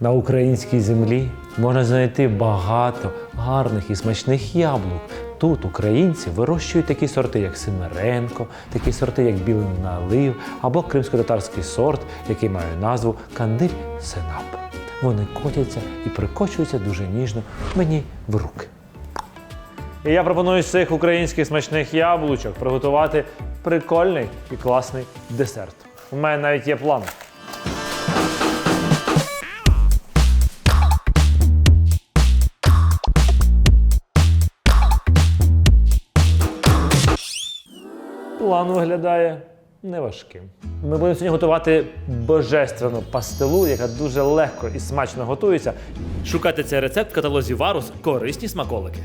На українській землі можна знайти багато гарних і смачних яблук. Тут українці вирощують такі сорти, як Семеренко, такі сорти, як Білий налив, або кримсько-татарський сорт, який має назву Кандиль Сенап. Вони котяться і прикочуються дуже ніжно мені в руки. І я пропоную з цих українських смачних яблучок приготувати прикольний і класний десерт. У мене навіть є план. План виглядає неважким. Ми будемо сьогодні готувати божественну пастилу, яка дуже легко і смачно готується. Шукайте цей рецепт в каталозі Варус корисні смаколики.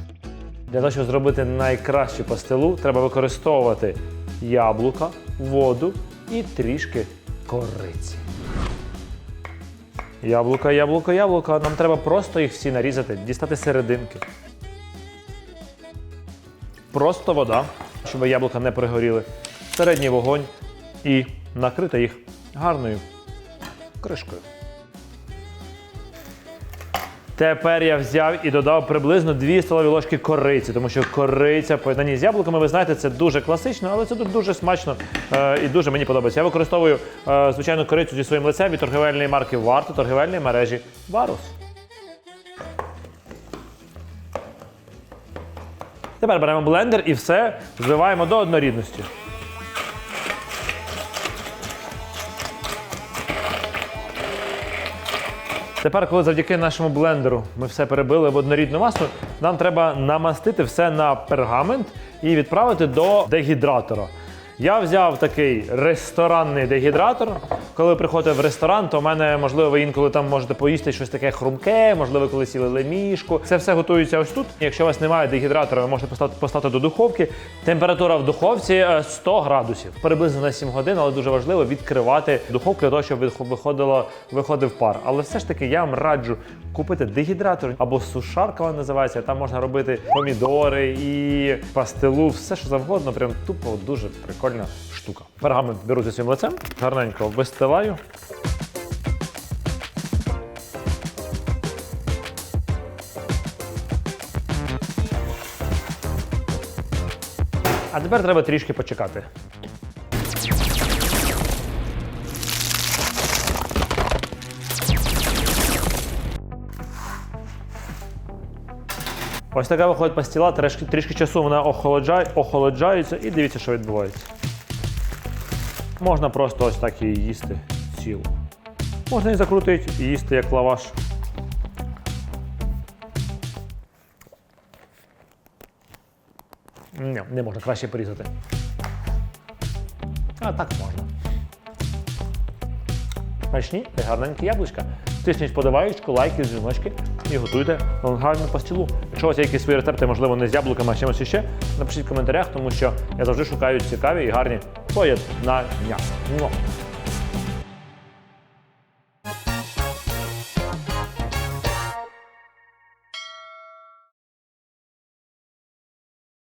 Для того, щоб зробити найкращу пастилу, треба використовувати яблука, воду і трішки кориці. Яблука, яблука, яблука. Нам треба просто їх всі нарізати, дістати серединки. Просто вода, щоб яблука не пригоріли. Середній вогонь і накрити їх гарною кришкою. Тепер я взяв і додав приблизно 2 столові ложки кориці, тому що кориця в поєднанні з яблуками, ви знаєте, це дуже класично, але це тут дуже смачно е, і дуже мені подобається. Я використовую е, звичайну корицю зі своїм лицем від торгівельної марки Варто, торгівельної мережі Варус. Тепер беремо блендер і все зливаємо до однорідності. Тепер, коли завдяки нашому блендеру ми все перебили в однорідну масу, нам треба намастити все на пергамент і відправити до дегідратора. Я взяв такий ресторанний дегідратор. Коли приходите в ресторан, то в мене, можливо, ви інколи там можете поїсти щось таке хрумке, можливо, коли сіли лемішку. Це все готується ось тут. Якщо у вас немає дегідратора, ви можете поставити, поставити до духовки. Температура в духовці е, 100 градусів, приблизно на 7 годин, але дуже важливо відкривати духовку для того, щоб виходило, виходив пар. Але все ж таки я вам раджу купити дегідратор або сушарка вона називається. Там можна робити помідори і пастилу, все що завгодно. Прям тупо дуже прикольна штука. Пергамент беру зі своїм лицем, гарненько вистилаю. А тепер треба трішки почекати. Ось така виходить пастіла, трішки, трішки часу вона охолоджає, охолоджається і дивіться, що відбувається. Можна просто ось так її їсти цілу. Можна і закрутити і їсти як лаваш. Ні, не можна, краще порізати. А так можна. Смачні та гарненькі яблучка. Тисніть подаваючку, лайки, дзвіночки і готуйте гарну пастілу. Якщо у вас є якісь свої рецепти, можливо, не з яблуками, а чимось іще, напишіть в коментарях, тому що я завжди шукаю цікаві і гарні поєднання.